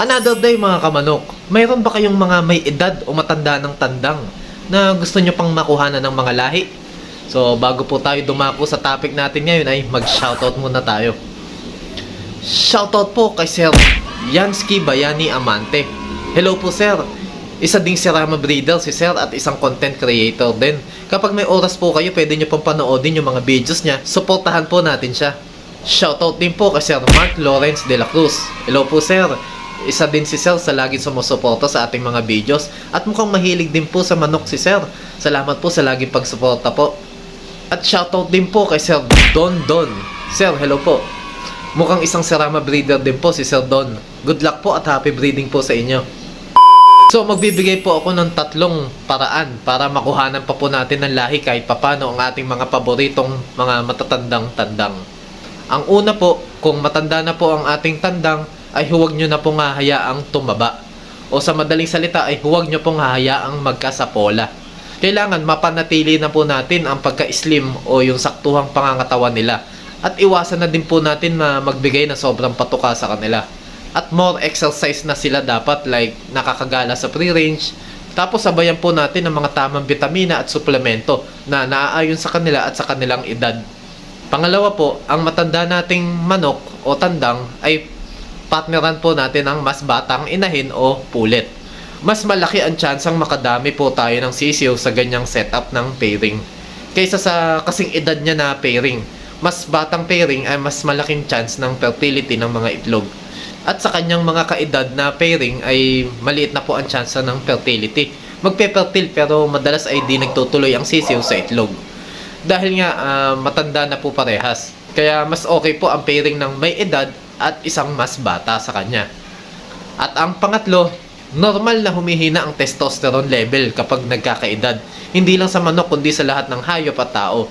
Another day mga kamanok, mayroon ba kayong mga may edad o matanda ng tandang na gusto nyo pang makuhanan ng mga lahi? So bago po tayo dumako sa topic natin ngayon ay mag-shoutout muna tayo. Shoutout po kay Sir Yansky Bayani Amante. Hello po Sir. Isa ding si Rama Breeder si Sir at isang content creator din. Kapag may oras po kayo, pwede nyo pong panoodin yung mga videos niya. Suportahan po natin siya. Shoutout din po kay Sir Mark Lawrence de la Cruz. Hello po Sir. Isa din si Sir sa laging sumusuporta sa ating mga videos at mukhang mahilig din po sa manok si Sir. Salamat po sa laging pagsuporta po. At shoutout din po kay Sir Don Don. Sir, hello po. Mukhang isang Serama breeder din po si Sir Don. Good luck po at happy breeding po sa inyo. So magbibigay po ako ng tatlong paraan para makuhanan pa po natin ng lahi kahit papano ang ating mga paboritong mga matatandang tandang. Ang una po, kung matanda na po ang ating tandang, ay huwag nyo na pong hahayaang tumaba. O sa madaling salita ay huwag nyo pong hahayaang magkasapola. Kailangan mapanatili na po natin ang pagka-slim o yung saktuhang pangangatawan nila. At iwasan na din po natin na magbigay na sobrang patuka sa kanila. At more exercise na sila dapat like nakakagala sa free-range. Tapos sabayan po natin ng mga tamang vitamina at suplemento na naaayon sa kanila at sa kanilang edad. Pangalawa po, ang matanda nating manok o tandang ay partneran po natin ang mas batang inahin o pulit. Mas malaki ang tsansang makadami po tayo ng sisiw sa ganyang setup ng pairing. Kaysa sa kasing edad niya na pairing, mas batang pairing ay mas malaking chance ng fertility ng mga itlog. At sa kanyang mga kaedad na pairing ay maliit na po ang chance ng fertility. Magpe-fertile pero madalas ay di nagtutuloy ang sisiw sa itlog. Dahil nga ah, matanda na po parehas. Kaya mas okay po ang pairing ng may edad at isang mas bata sa kanya. At ang pangatlo, normal na humihina ang testosterone level kapag nagkakaedad. Hindi lang sa manok kundi sa lahat ng hayop at tao.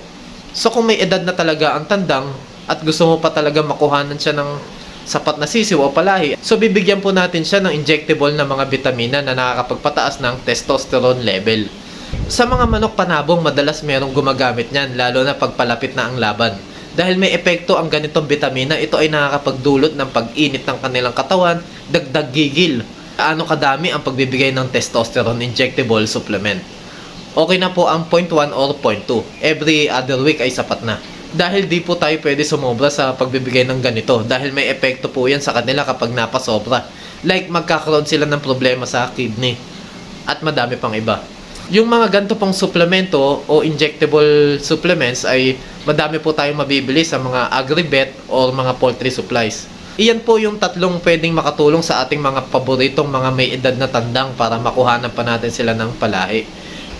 So kung may edad na talaga ang tandang at gusto mo pa talaga makuhanan siya ng sapat na sisiw o palahi, so bibigyan po natin siya ng injectable na mga vitamina na nakakapagpataas ng testosterone level. Sa mga manok panabong, madalas merong gumagamit niyan, lalo na pagpalapit na ang laban. Dahil may epekto ang ganitong vitamina, ito ay nakakapagdulot ng pag-init ng kanilang katawan, dagdag gigil. Ano kadami ang pagbibigay ng testosterone injectable supplement. Okay na po ang 0.1 or 0.2. Every other week ay sapat na. Dahil di po tayo pwede sumobra sa pagbibigay ng ganito dahil may epekto po yan sa kanila kapag napasobra. Like magkakaroon sila ng problema sa kidney at madami pang iba. Yung mga ganito pong suplemento o injectable supplements ay madami po tayong mabibili sa mga agribet or mga poultry supplies. Iyan po yung tatlong pwedeng makatulong sa ating mga paboritong mga may edad na tandang para makuhanan pa natin sila ng palahi.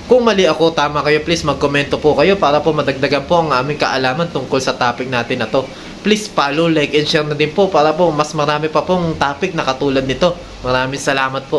Kung mali ako, tama kayo, please magkomento po kayo para po madagdagan po ang aming kaalaman tungkol sa topic natin na to. Please follow, like, and share na din po para po mas marami pa pong topic na katulad nito. Maraming salamat po.